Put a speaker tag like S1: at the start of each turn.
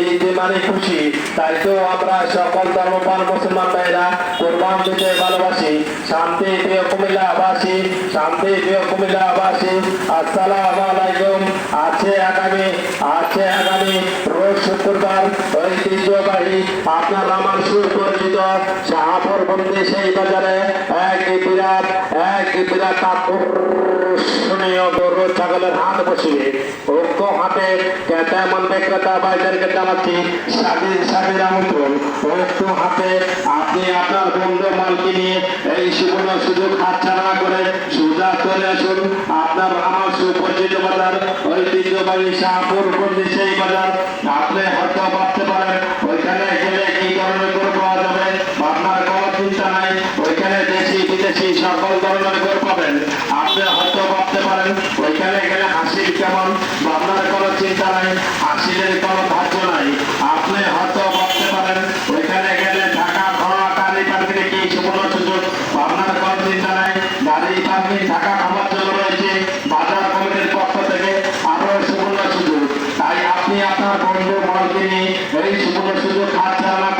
S1: ঈদ মানে খুশি, তাই তো আমরা সকল ধর্মপাল মুসলমান ভাইরা কোরবান দিতে ভালোবাসি। শান্তি প্রিয় কুমিল্লাবাসী, শান্তি প্রিয় কুমিল্লাবাসী, আসসালাম আলাইকুম। আছে আগামী আছে আগামী রোজ শুক্রবার ঐতিহ্যবাহী আপনার আমার সুপরিচিত শাহপুর বন্দি সেই বাজারে। এক বিরাট এক বিরাট আকর্ষণীয় উক্ত হাটে আপনি আপনার বন্ধু মালকে নিয়ে এই সুবর্ণ সুযোগ হাতছাড়া করে, সুজা চলে আসুন। আপনার আমার সুপরিচিত বাজার, ঐতিহ্যবাহী শাহপুর বন্দি সেই বাজার। আপনি হয়তো ভাবতে পারেন, ওইখানে গেলে কি ধরনের গরু পাওয়া যাবে? আপনার কোনো চিন্তা নাই, ওইখানে দেশি, বিদেশি সকল ধরনের গরু পাবেন। আপনি হয়তো ভাবতে পারেন, ওইখানে গেলে হাসির কেমন আপনার কোনো চিন্তা নাই, হাসিলের কোনো ধার্য নাই। নিশানায় নারী থাকবে ঢাকা রয়েছে, বাজার কমিটির পক্ষ থেকে আরও সুবর্ণ সুযোগ। তাই আপনি আপনার বন্ধু বলকে নিয়ে এই সুবর্ণ সুযোগ হাত চালান।